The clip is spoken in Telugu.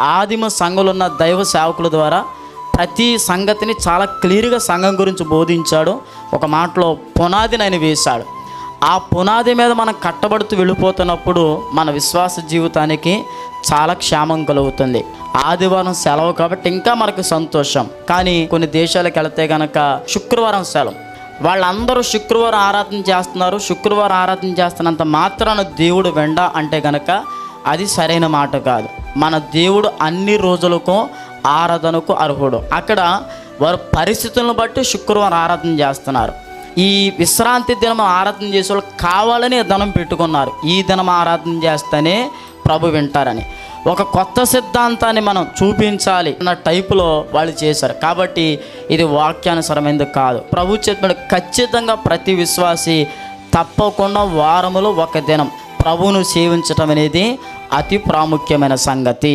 ఆదిమ సంఘంలో ఉన్న దైవ సేవకుల ద్వారా ప్రతి సంగతిని చాలా క్లియర్గా సంఘం గురించి బోధించాడు. ఒక మాటలో పునాదిని ఆయన వేశాడు. ఆ పునాది మీద మనం కట్టబడుతూ వెళ్ళిపోతున్నప్పుడు మన విశ్వాస జీవితానికి చాలా క్షేమం కలుగుతుంది. ఆదివారం సెలవు కాబట్టి ఇంకా మనకు సంతోషం. కానీ కొన్ని దేశాలకు వెళితే గనక శుక్రవారం సెలవు. వాళ్ళందరూ శుక్రవారం ఆరాధన చేస్తున్నారు. శుక్రవారం ఆరాధన చేస్తున్నంత మాత్రాన దేవుడు వెండ అంటే గనక అది సరైన మాట కాదు. మన దేవుడు అన్ని రోజులకు ఆరాధనకు అర్హుడు. అక్కడ వారు పరిస్థితులను బట్టి శుక్రవారం ఆరాధన చేస్తున్నారు. ఈ విశ్రాంతి దినం ఆరాధన చేసే వాళ్ళు కావాలని ధనం పెట్టుకున్నారు. ఈ దినం ఆరాధన చేస్తేనే ప్రభు వింటారని. ఒక కొత్త సిద్ధాంతాన్ని మనం చూపించాలి అన్న టైపులో వాళ్ళు చేశారు. కాబట్టి ఇది వాక్యానుసరమైనది కాదు. ప్రభు చెప్పిన ఖచ్చితంగా ప్రతి విశ్వాసి తప్పకుండా వారములో ఒక దినం ప్రభువును సేవించటం అనేది అతి ప్రాముఖ్యమైన సంగతి.